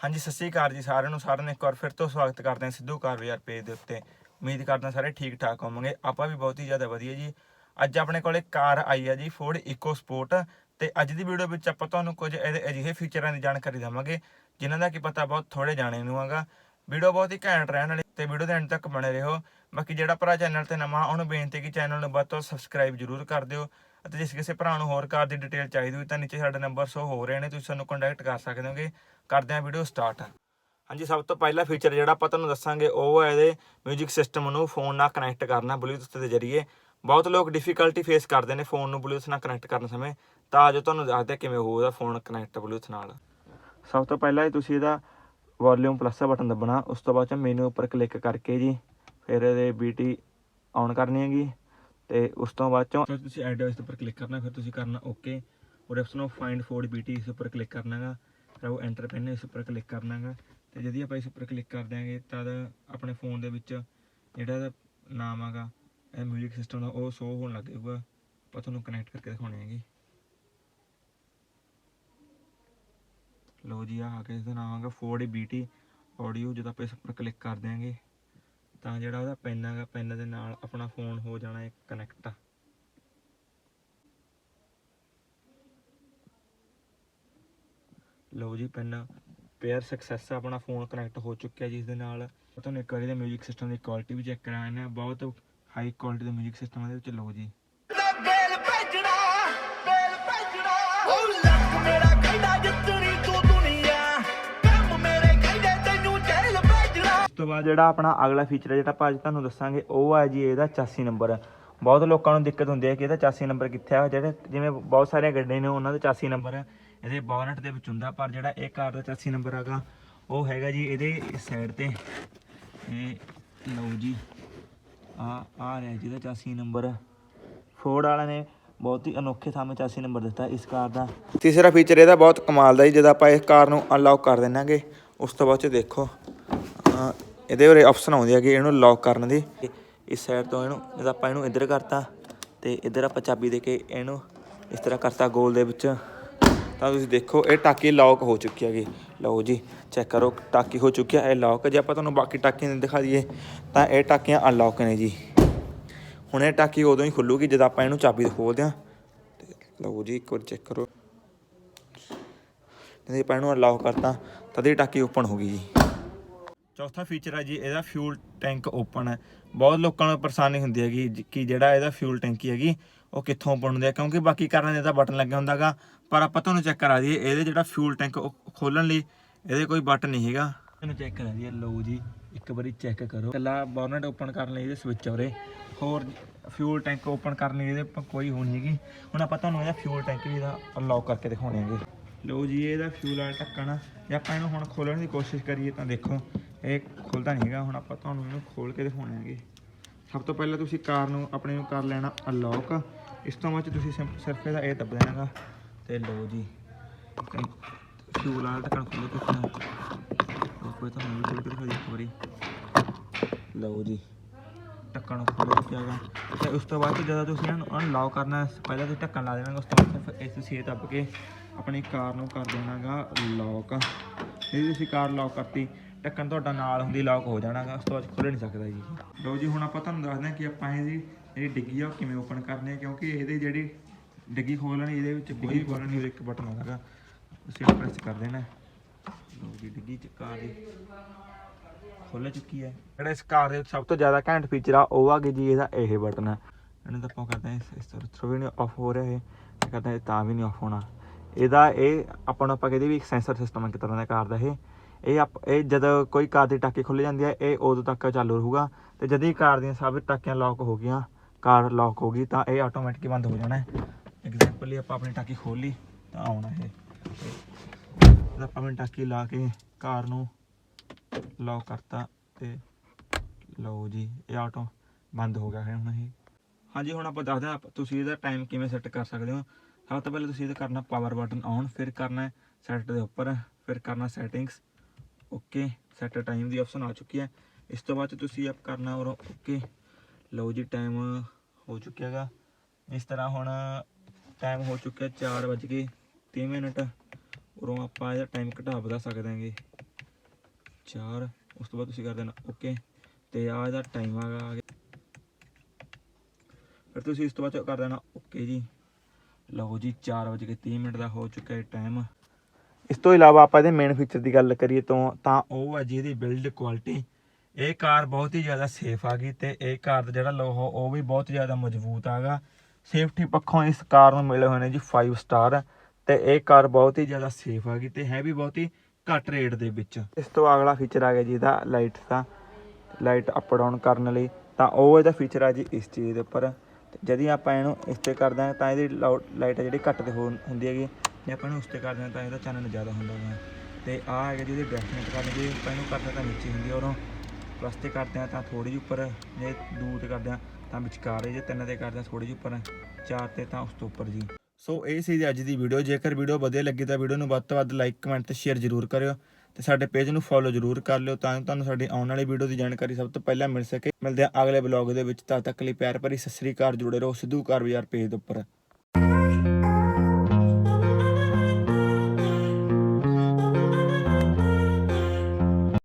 ਹਾਂਜੀ, ਸਤਿ ਸ਼੍ਰੀ ਅਕਾਲ ਜੀ ਸਾਰਿਆਂ ਨੂੰ। ਸਾਰਿਆਂ ਨੂੰ ਇੱਕ ਵਾਰ ਫਿਰ ਤੋਂ ਸਵਾਗਤ ਕਰਦੇ ਹਾਂ ਸਿੱਧੂ ਕਾਰ ਬਾਜ਼ਾਰ ਪੇਜ ਦੇ ਉੱਤੇ। ਉਮੀਦ ਕਰਦਾ ਸਾਰੇ ਠੀਕ ਠਾਕ ਹੋਵੋਗੇ। ਆਪਾਂ ਵੀ ਬਹੁਤ ਹੀ ਜ਼ਿਆਦਾ ਵਧੀਆ ਜੀ। ਅੱਜ ਆਪਣੇ ਕੋਲੇ ਕਾਰ ਆਈ ਹੈ ਜੀ ਫੋਰਡ ਇਕੋ ਸਪੋਰਟ ਤੇ ਅੱਜ ਦੀ ਵੀਡੀਓ ਵਿੱਚ ਆਪਾਂ ਤੁਹਾਨੂੰ ਕੁਝ ਇਹਦੇ ਅਜਿਹੇ ਫੀਚਰਾਂ ਦੀ ਜਾਣਕਾਰੀ ਦੇਵਾਂਗੇ, ਜਿਨ੍ਹਾਂ ਦਾ ਕੀ ਪਤਾ ਬਹੁਤ ਥੋੜੇ ਜਾਣੇ ਨੂੰ ਹੈਗਾ। ਵੀਡੀਓ ਬਹੁਤ ਹੀ ਘੈਂਟ ਰਹਿਣ ਵਾਲੀ ਤੇ ਵੀਡੀਓ ਦੇ ਐਂਡ ਤੱਕ ਬਣੇ ਰਹੋ। ਬਾਕੀ ਜਿਹੜਾ ਭਰਾ ਚੈਨਲ ਤੇ ਨਵਾਂ, ਉਹਨੂੰ ਬੇਨਤੀ ਕਿ ਚੈਨਲ ਨੂੰ ਵੱਧ ਤੋਂ ਸਬਸਕ੍ਰਾਈਬ ਜਰੂਰ ਕਰ ਦਿਓ। ਅਤੇ ਜਿਸ ਕਿਸੇ ਭਰਾ ਨੂੰ ਹੋਰ ਕਾਰ ਦੀ ਡਿਟੇਲ ਚਾਹੀਦੀ ਹੋਈ, ਤਾਂ ਨੀਚੇ ਸਾਡੇ ਨੰਬਰ ਸ਼ੋ ਹੋ ਰਹੇ ਨੇ, ਤੁਸੀਂ ਸਾਨੂੰ ਕੰਟੈਕਟ ਕਰ ਸਕਦੇ ਹੋਗੇ। ਕਰਦੇ ਹਾਂ ਵੀਡੀਓ ਸਟਾਰਟ ਹਾਂਜੀ, ਸਭ ਤੋਂ ਪਹਿਲਾ ਫੀਚਰ ਜਿਹੜਾ ਆਪਾਂ ਤੁਹਾਨੂੰ ਦੱਸਾਂਗੇ, ਉਹ ਹੈ ਇਹਦੇ 뮤직 ਸਿਸਟਮ ਨੂੰ ਫੋਨ ਨਾਲ ਕਨੈਕਟ ਕਰਨਾ ਬਲੂਟੁੱਥ ਦੇ ਜ਼ਰੀਏ। ਬਹੁਤ ਲੋਕ ਡਿਫਿਕਲਟੀ ਫੇਸ ਕਰਦੇ ਨੇ ਫੋਨ ਨੂੰ ਬਲੂਟੁੱਥ ਨਾਲ ਕਨੈਕਟ ਕਰਨ ਸਮੇਂ। ਤਾਂ ਅੱਜ ਤੁਹਾਨੂੰ ਦੱਸਦੇ ਕਿਵੇਂ ਹੋਊਗਾ ਫੋਨ ਕਨੈਕਟ ਬਲੂਟੁੱਥ ਨਾਲ। ਸਭ ਤੋਂ ਪਹਿਲਾਂ ਹੀ ਤੁਸੀਂ ਇਹਦਾ ਵੋਲਿਊਮ ਪਲੱਸ ਦਾ ਬਟਨ ਦੱਬਣਾ। ਉਸ ਤੋਂ ਬਾਅਦ ਚ ਮੈਨੂ ਉੱਪਰ ਕਲਿੱਕ ਕਰਕੇ ਜੀ, ਫਿਰ ਇਹਦੇ ਬੀਟੀ ਆਨ ਕਰਨੀ ਹੈਗੀ। ਤੇ ਉਸ ਤੋਂ ਬਾਅਦ ਚੋਂ ਤੁਸੀਂ ਐਡ ਇਸ ਉੱਪਰ ਕਲਿੱਕ ਕਰਨਾ, ਫਿਰ ਤੁਸੀਂ ਕਰਨਾ ਓਕੇ ਔਰ option of find Ford BT ਇਸ ਉੱਪਰ ਕਲਿੱਕ ਕਰਨਾ ਤਾਂ ਉਹ ਐਂਟਰ ਪੈਨ ਇਸ ਉੱਪਰ ਕਲਿੱਕ ਕਰਨਾ ਹੈਗਾ ਤੇ ਜਦੋਂ ਆਪਾਂ ਇਸ ਉੱਪਰ ਕਲਿੱਕ ਕਰ ਦਿਆਂਗੇ ਤਦ ਆਪਣੇ ਫੋਨ ਦੇ ਵਿੱਚ ਜਿਹੜਾ ਇਹਦਾ ਨਾਮ ਹੈਗਾ ਇਹ 뮤직 ਸਿਸਟਮ ਦਾ, ਉਹ ਸ਼ੋ ਹੋਣ ਲੱਗ ਜਾਊਗਾ। ਆਪਾਂ ਤੁਹਾਨੂੰ ਕਨੈਕਟ ਕਰਕੇ ਦਿਖਾਉਣੇ ਹੈਗੇ। ਲੋ ਜੀ ਆ ਕੇ ਇਸ ਦਾ ਨਾਮ ਹੈਗਾ 4D BT ਆਡੀਓ ਜਦੋਂ ਆਪਾਂ ਇਸ ਉੱਪਰ ਕਲਿੱਕ ਕਰ ਦਿਆਂਗੇ, ਤਾਂ ਜਿਹੜਾ ਉਹਦਾ ਪੈਨ ਹੈਗਾ ਪੈਨ ਦੇ ਨਾਲ ਆਪਣਾ ਫੋਨ ਹੋ ਜਾਣਾ ਹੈ ਕਨੈਕਟ ਲਓ ਜੀ ਪੈਨ ਪੇਅਰ ਸਕਸੈਸ ਆਪਣਾ ਫੋਨ ਕਨੈਕਟ ਹੋ ਚੁੱਕਿਆ ਜਿਸ ਦੇ ਨਾਲ ਤੁਹਾਨੂੰ ਇੱਕ ਵਾਰੀ ਦਾ 뮤직 ਸਿਸਟਮ ਦੀ ਕੁਆਲਿਟੀ ਵੀ ਚੈੱਕ ਕਰਾਉਣਾ ਹੈ ਬਹੁਤ ਹਾਈ ਕੁਆਲਿਟੀ ਦਾ 뮤직 ਸਿਸਟਮ ਇਹਦੇ ਵਿੱਚ ਲਓ ਜੀ ਦਾ ਬੇਲ ਭੇਜਣਾ ਬੇਲ ਭੇਜਣਾ ਉਹ ਲੱਕ ਮੇਰਾ ਕਹਿੰਦਾ ਜਿੱਤਣੀ ਤੂੰ ਦੁਨੀਆ ਕੰਮ ਮੇਰੇ ਕਹਿੰਦੇ ਤੈਨੂੰ ਜੇਲ੍ਹ ਭੇਜਣਾ ਉਸ ਤੋਂ ਬਾਅਦ ਜਿਹੜਾ ਆਪਣਾ ਅਗਲਾ ਫੀਚਰ ਹੈ ਜਿਹੜਾ ਆਪਾਂ ਅੱਜ ਤੁਹਾਨੂੰ ਦੱਸਾਂਗੇ ਉਹ ਹੈ ਜੀ ਇਹਦਾ 84 ਨੰਬਰ ਬਹੁਤ ਲੋਕਾਂ ਨੂੰ ਦਿੱਕਤ ਹੁੰਦੀ ਹੈ ਕਿ ਇਹਦਾ 84 ਨੰਬਰ ਕਿੱਥੇ ਆ ਜਿਹੜੇ ਜਿਵੇਂ ਬਹੁਤ ਸਾਰੀਆਂ ਗੱਡੀਆਂ ਨੇ ਉਹਨਾਂ ਦਾ 84 ਨੰਬਰ ਇਹਦੇ ਬੋਨਟ ਦੇ ਵਿੱਚ ਹੁੰਦਾ, ਪਰ ਜਿਹੜਾ ਇਹ ਕਾਰ ਦਾ 84 ਨੰਬਰ ਹੈਗਾ, ਉਹ ਹੈਗਾ ਜੀ ਇਹਦੇ ਸਾਈਡ ਤੇ। ਇਹ ਲਓ ਜੀ, ਆ ਆ ਰਿਹਾ ਜਿਹਦਾ 84 ਨੰਬਰ ਫੋਰਡ ਵਾਲਿਆਂ ਨੇ ਬਹੁਤ ਹੀ ਅਨੋਖੇ ਥਾਂ 84 ਨੰਬਰ ਦਿੱਤਾ ਇਸ ਕਾਰ ਦਾ। ਤੀਸਰਾ ਫੀਚਰ ਇਹਦਾ ਬਹੁਤ ਕਮਾਲ ਦਾ ਜੀ, ਜਦੋਂ ਆਪਾਂ ਇਸ ਕਾਰ ਨੂੰ ਅਨਲੌਕ ਕਰ ਦਿੰਨਾਂਗੇ, ਉਸ ਤੋਂ ਬਾਅਦ ਚ ਦੇਖੋ ਇਹਦੇ ਉਰੇ ਆਪਸ਼ਨ ਆਉਂਦੇ ਹੈ ਕਿ ਇਹਨੂੰ ਲੌਕ ਕਰਨ ਦੀ। ਇਸ ਸਾਈਡ ਤੋਂ ਇਹਨੂੰ, ਜਦੋਂ ਆਪਾਂ ਇਹਨੂੰ ਇੱਧਰ ਕਰਤਾ, ਤੇ ਇੱਧਰ ਆਪਾਂ ਚਾਬੀ ਦੇ ਕੇ ਇਹਨੂੰ ਇਸ ਤਰ੍ਹਾਂ ਕਰਤਾ ਗੋਲ ਦੇ ਵਿੱਚ। ਤਾਂ ਤੁਸੀਂ ਦੇਖੋ, ਇਹ ਟਾਕੀ ਲੌਕ ਹੋ ਚੁੱਕੀ ਹੈਗੀ। ਲਓ ਜੀ ਚੈੱਕ ਕਰੋ, ਟਾਕੀ ਹੋ ਚੁੱਕੀ ਹੈ ਇਹ ਲੌਕ ਜੇ ਆਪਾਂ ਤੁਹਾਨੂੰ ਬਾਕੀ ਟਾਕੀਆਂ ਦੇ ਦਿਖਾ ਦਈਏ, ਤਾਂ ਇਹ ਟਾਕੀਆਂ ਅਨਲੌਕ ਨੇ ਜੀ। ਹੁਣ ਇਹ ਟਾਕੀ ਉਦੋਂ ਹੀ ਖੁੱਲੂਗੀ, ਜਦੋਂ ਆਪਾਂ ਇਹਨੂੰ ਚਾਬੀ ਖੋਲਦੇ ਹਾਂ। ਤੇ ਲਓ ਜੀ, ਇੱਕ ਵਾਰ ਚੈੱਕ ਕਰੋ। ਜਦੋਂ ਆਪਾਂ ਇਹਨੂੰ ਅਨਲੌਕ ਕਰਤਾ, ਤਦ ਹੀ ਟਾਕੀ ਓਪਨ ਹੋ ਗਈ ਜੀ। ਚੌਥਾ ਫੀਚਰ ਹੈ ਜੀ, ਇਹਦਾ ਫਿਊਲ ਟੈਂਕ ਓਪਨ ਹੈ ਬਹੁਤ ਲੋਕਾਂ ਨੂੰ ਪਰੇਸ਼ਾਨੀ ਹੁੰਦੀ ਹੈਗੀ ਕਿ ਜਿਹੜਾ ਇਹਦਾ ਫਿਊਲ ਟੈਂਕੀ ਹੈਗੀ, ਉਹ ਕਿੱਥੋਂ ਓਪਨ ਹੁੰਦੀ ਹੈ ਕਿਉਂਕਿ ਬਾਕੀ ਕਾਰਾਂ ਦੇ ਤਾਂ ਬਟਨ ਲੱਗਿਆ ਹੁੰਦਾਗਾ। ਪਰ ਆਪਾਂ ਤੁਹਾਨੂੰ ਚੈੱਕ ਕਰਾ ਦਈਏ, ਇਹਦੇ ਜਿਹੜਾ ਫਿਊਲ ਟੈਂਕ ਖੋਲਣ ਲਈ ਇਹਦੇ ਕੋਈ ਬਟਨ ਨਹੀਂ ਹੈਗਾ। ਇਹਨੂੰ ਚੈੱਕ ਕਰਾ ਦਈਏ, ਲਓ ਜੀ, ਇੱਕ ਵਾਰੀ ਚੈੱਕ ਕਰੋ। ਕੱਲਾ ਬੋਨਟ ਓਪਨ ਕਰਨ ਲਈ ਇਹਦੇ ਸਵਿਚ ਹੋਰੇ ਹੋਰ ਫਿਊਲ ਟੈਂਕ ਓਪਨ ਕਰਨ ਲਈ ਇਹਦੇ ਕੋਈ ਹੋ ਨਹੀਂ ਹੈਗੀ। ਹੁਣ ਆਪਾਂ ਤੁਹਾਨੂੰ ਇਹਦਾ ਫਿਊਲ ਟੈਂਕ ਵੀ ਇਹਦਾ ਅਨਲੌਕ ਕਰਕੇ ਦਿਖਾਉਣੇ ਹੈਗੇ। ਲਓ ਜੀ, ਇਹਦਾ ਫਿਊਲ ਵਾਲਾ ਢੱਕਣ ਜੇ ਆਪਾਂ ਇਹਨੂੰ ਹੁਣ ਖੋਲਣ ਦੀ ਕੋਸ਼ਿਸ਼ ਕਰੀਏ ਤਾਂ ਦੇਖੋ। ਇਹ ਖੁੱਲਦਾ ਨਹੀਂ ਹੈਗਾ, ਹੁਣ ਆਪਾਂ ਤੁਹਾਨੂੰ ਇਹਨੂੰ ਖੋਲ ਕੇ ਦਿਖਾਉਣੇ ਸਭ ਤੋਂ ਪਹਿਲਾਂ ਤੁਸੀਂ ਕਾਰ ਨੂੰ, ਆਪਣੇ ਨੂੰ ਕਰ ਲੈਣਾ ਅਨਲੌਕ ਇਸ ਤੋਂ ਬਾਅਦ 'ਚ ਤੁਸੀਂ ਸਿੰਪ- ਸਿਰਫ ਇਹਦਾ ਇਹ ਦੱਬ ਦੇਣਾਗਾ ਤੇ ਲਓ ਜੀ ਫਿਊਲ ਵਾਲਾ ਢੱਕਣ ਖੋਲ੍ਹੋ ਕਿਸ ਕੋਈ ਤਾਂ ਨਹੀਂ ਕੇ ਦਿਖਾ ਦਿਓ ਇੱਕ ਵਾਰੀ। ਲਓ ਜੀ, ਢੱਕਣ ਖੋਲ੍ਹ ਚੁੱਕਿਆ ਹੈਗਾ ਤੇ ਉਸ ਤੋਂ ਬਾਅਦ ਜਦੋਂ ਤੁਸੀਂ ਇਹਨੂੰ ਅਨਲੌਕ ਕਰਨਾ, ਪਹਿਲਾਂ ਤੁਸੀਂ ਢੱਕਣ ਲਾ ਦੇਣਾ ਉਸ ਤੋਂ ਬਾਅਦ ਸਿਰਫ ਇਸ ਤੁਸੀਂ ਇਹ ਦੱਬ ਕੇ ਆਪਣੀ ਕਾਰ ਨੂੰ ਕਰ ਦੇਣਾਗਾ ਲੌਕ ਇਹ ਤੁਸੀਂ ਕਾਰ ਲੌਕ ਕਰਤੀ। ਢੱਕਣ ਤੁਹਾਡਾ ਨਾਲ ਹੁੰਦੀ ਲੌਕ ਹੋ ਜਾਣਾਗਾ, ਉਸ ਤੋਂ ਬਾਅਦ ਖੁੱਲ੍ਹ ਨਹੀਂ ਸਕਦਾ ਜੀ। ਲਓ ਜੀ, ਹੁਣ ਆਪਾਂ ਤੁਹਾਨੂੰ ਦੱਸਦੇ ਹਾਂ ਕਿ ਆਪਾਂ ਇਹ ਜੀ ਜਿਹੜੀ ਡਿੱਗੀ ਆ, ਉਹ ਕਿਵੇਂ ਓਪਨ ਕਰਨੀ ਹੈ ਕਿਉਂਕਿ ਇਹਦੇ ਜਿਹੜੀ ਡਿੱਗੀ ਖੋਲਣੀ ਇਹਦੇ ਵਿੱਚ ਕੋਈ ਬਟਨ ਨਹੀਂ ਇੱਕ ਬਟਨ ਹੋਵੇਗਾ ਤੁਸੀਂ ਪ੍ਰੈਸ ਕਰ ਦੇਣਾ। ਲਓ ਜੀ, ਡਿੱਗੀ ਚ ਕਾਰ ਦੀ ਖੁੱਲ ਚੁੱਕੀ ਹੈ ਜਿਹੜਾ ਇਸ ਕਾਰ ਦੇ ਸਭ ਤੋਂ ਜ਼ਿਆਦਾ ਘੈਂਟ ਫੀਚਰ ਆ, ਉਹ ਆ ਕਿ ਜੀ, ਇਹਦਾ ਇਹ ਬਟਨ ਹੈ ਇਹਨੂੰ ਤਾਂ ਆਪਾਂ ਕਰਦੇ ਹਾਂ, ਇਸ- ਤਰ੍ਹਾਂ ਵੀ ਨਹੀਂ ਆਫ ਹੋ ਰਿਹਾ ਇਹ ਇਹ ਕਰਦੇ ਤਾਂ ਵੀ ਨਹੀਂ ਆਫ ਹੋਣਾ। ਇਹਦਾ ਇਹ, ਆਪਾਂ ਨੂੰ ਆਪਾਂ ਕਹਿੰਦੇ ਵੀ ਇੱਕ ਸੈਂਸਰ ਸਿਸਟਮ ਹੈ ਇੱਕ ਤਰ੍ਹਾਂ ਦਾ ਕਾਰ ਦਾ ਇਹ। ਇਹ ਆਪ- ਇਹ ਜਦੋਂ ਕੋਈ ਕਾਰ ਦੀ ਟਾਕੀ ਖੁੱਲ ਜਾਂਦੀ ਹੈ, ਇਹ ਉਦੋਂ ਤੱਕ ਚਾਲੂ ਰਹੂਗਾ। ਤੇ ਜਦ ਹੀ ਕਾਰ ਦੀਆਂ ਸਭ ਟਾਕੀਆਂ ਲੌਕ ਹੋ ਗਈਆਂ, ਕਾਰ ਲੌਕ ਹੋ ਗਈ, ਤਾਂ ਇਹ ਆਟੋਮੈਟਿਕ ਬੰਦ ਹੋ ਜਾਣਾ ਹੈ। ਐਗਜ਼ਾਮਪਲੀ ਆਪਾਂ ਆਪਣੀ ਟਾਕੀ ਖੋਲ ਲਈ, ਤਾਂ ਆਉਣਾ ਇਹ। ਆਪਾਂ ਆਪਣੀ ਟਾਕੀ ਲਾ ਕੇ ਕਾਰ ਨੂੰ ਲੌਕ ਕਰਤਾ ਤੇ ਲਓ ਜੀ, ਇਹ ਆਟੋ ਬੰਦ ਹੋ ਗਿਆ ਹੈ ਹੁਣ ਇਹ। ਹਾਂਜੀ, ਹੁਣ ਆਪਾਂ ਦੱਸਦੇ ਹਾਂ, ਤੁਸੀਂ ਇਹਦਾ ਟਾਈਮ ਕਿਵੇਂ ਸੈੱਟ ਕਰ ਸਕਦੇ ਹੋ। ਸਭ ਤੋਂ ਪਹਿਲਾਂ ਤੁਸੀਂ ਇਹਦਾ ਕਰਨਾ ਪਾਵਰ ਬਟਨ ਔਨ ਫਿਰ ਕਰਨਾ ਸੈੱਟ ਦੇ ਉੱਪਰ, ਫਿਰ ਕਰਨਾ ਸੈਟਿੰਗਸ ਓਕੇ ਸੈਟ ਟਾਈਮ ਦੀ ਆਪਸ਼ਨ ਆ ਚੁੱਕੀ ਹੈ। ਇਸ ਤੋਂ ਬਾਅਦ 'ਚ ਤੁਸੀਂ ਆਪ ਕਰਨਾ ਔਰ ਓਕੇ ਲਓ ਜੀ ਟਾਈਮ ਹੋ ਚੁੱਕਿਆ ਹੈਗਾ। ਇਸ ਤਰ੍ਹਾਂ ਹੁਣ ਟਾਈਮ ਹੋ ਚੁੱਕਿਆ 4 ਵਜੇ 30 ਮਿੰਟ। ਉਰੋਂ ਆਪਾਂ ਇਹਦਾ ਟਾਈਮ ਘਟਾ ਵਧਾ ਸਕਦੇ ਹਾਂਗੇ। 4 ਉਸ ਤੋਂ ਬਾਅਦ ਤੁਸੀਂ ਕਰ ਦੇਣਾ ਓਕੇ ਤੇ ਆ ਇਹਦਾ ਟਾਈਮ ਆਗਾ ਫਿਰ ਤੁਸੀਂ ਇਸ ਤੋਂ ਬਾਅਦ ਕਰ ਦੇਣਾ ਓਕੇ ਜੀ। ਲਓ ਜੀ 4:30 ਮਿੰਟ ਦਾ ਹੋ ਚੁੱਕਾ ਹੈ ਟਾਈਮ ਇਸ ਤੋਂ ਇਲਾਵਾ ਆਪਾਂ ਇਹਦੇ ਮੇਨ ਫੀਚਰ ਦੀ ਗੱਲ ਕਰੀਏ ਤਾਂ ਤਾਂ ਉਹ ਹੈ ਜੀ ਇਹਦੀ ਬਿਲਡ ਕੁਆਲਿਟੀ ਇਹ ਕਾਰ ਬਹੁਤ ਹੀ ਜ਼ਿਆਦਾ ਸੇਫ ਆ ਗਈ ਤੇ ਇਹ ਕਾਰ ਦਾ ਜਿਹੜਾ ਲੋਹ ਉਹ ਵੀ ਬਹੁਤ ਜ਼ਿਆਦਾ ਮਜ਼ਬੂਤ ਆਗਾ। ਸੇਫਟੀ ਪੱਖੋਂ ਇਸ ਕਾਰ ਨੂੰ ਮਿਲੇ ਹੋਏ ਨੇ ਜੀ 5 ਸਟਾਰ ਤੇ ਇਹ ਕਾਰ ਬਹੁਤ ਹੀ ਜ਼ਿਆਦਾ ਸੇਫ ਆ ਗਈ ਤੇ ਹੈ ਵੀ ਬਹੁਤ ਹੀ ਘੱਟ ਰੇਟ ਦੇ ਵਿੱਚ। ਇਸ ਤੋਂ ਅਗਲਾ ਫੀਚਰ ਆ ਗਿਆ ਜੀ ਇਹਦਾ ਲਾਈਟ ਦਾ ਲਾਈਟ ਅਪ ਡਾਊਨ ਕਰਨ ਲਈ, ਤਾਂ ਉਹ ਇਹਦਾ ਫੀਚਰ ਆ ਜੀ ਇਸ ਚੀਜ਼ ਦੇ ਉੱਪਰ। ਤੇ ਜਦ ਆਪਾਂ ਇਹਨੂੰ ਇਸ ਤੇ ਕਰਦੇ ਹਾਂ ਤਾਂ ਇਹਦੀ ਲਾਈਟ ਜਿਹੜੀ ਘੱਟ ਤੇ ਹੋ- ਹੁੰਦੀ ਹੈਗੀ। ਜੇ ਆਪਾਂ ਨੂੰ ਉਸ ਤੇ ਕਰਦੇ ਹਾਂ ਤਾਂ ਇਹਦਾ ਚਾਨਣ ਜ਼ਿਆਦਾ ਹੁੰਦਾ ਵਾ। ਤੇ ਆ ਹੈਗਾ ਜਿਹਦੀ ਡੈਫੀਨੇਟ ਕਰਨ ਜੇ ਆਪਾਂ ਇਹਨੂੰ ਕਰਦੇ ਹਾਂ ਤਾਂ ਨੀਚੇ ਹੁੰਦੀ ਹੈ ਔਰੋਂ ਪਲੱਸ ਤੇ ਕਰਦੇ ਹਾਂ ਤਾਂ ਥੋੜੀ ਜਿਹੀ ਉੱਪਰ, ਜੇ ਦੂਰ ਤੇ ਕਰਦੇ ਹਾਂ ਤਾਂ ਵਿਚਕਾਰ ਜੇ ਤਿੰਨ ਤੇ ਕਰਦੇ ਹਾਂ ਥੋੜੀ ਜਿਹੀ ਉੱਪਰ, ਚਾਰ ਤੇ ਤਾਂ ਉਸ ਤੋਂ ਉੱਪਰ ਜੀ। ਸੋ ਇਹ ਸੀ ਜੀ ਅੱਜ ਦੀ ਵੀਡੀਓ ਜੇਕਰ ਵੀਡੀਓ ਵਧੀਆ ਲੱਗੀ ਤਾਂ ਵੀਡੀਓ ਨੂੰ ਵੱਧ ਤੋਂ ਵੱਧ ਲਾਈਕ ਕਮੈਂਟ ਤੇ ਸ਼ੇਅਰ ਜ਼ਰੂਰ ਕਰਿਓ ਤੇ ਸਾਡੇ ਪੇਜ ਨੂੰ ਫੋਲੋ ਜ਼ਰੂਰ ਕਰ ਲਿਓ ਤਾਂ ਜੋ ਤੁਹਾਨੂੰ ਸਾਡੀ ਆਉਣ ਵਾਲੀ ਵੀਡੀਓ ਦੀ ਜਾਣਕਾਰੀ ਸਭ ਤੋਂ ਪਹਿਲਾਂ ਮਿਲ ਸਕੇ। ਮਿਲਦੇ ਹਾਂ ਅਗਲੇ ਬਲੌਗ ਦੇ ਵਿੱਚ। ਤਦ ਤੱਕ ਲਈ ਪਿਆਰ ਭਰੀ ਸਤਿ ਸ੍ਰੀ ਅਕਾਲ। ਜੁੜੇ ਰਹੋ ਸਿੱਧੂ ਕਾਰ ਬਾਜ਼ਾਰ ਪੇਜ ਦੇ ਉੱਪਰ।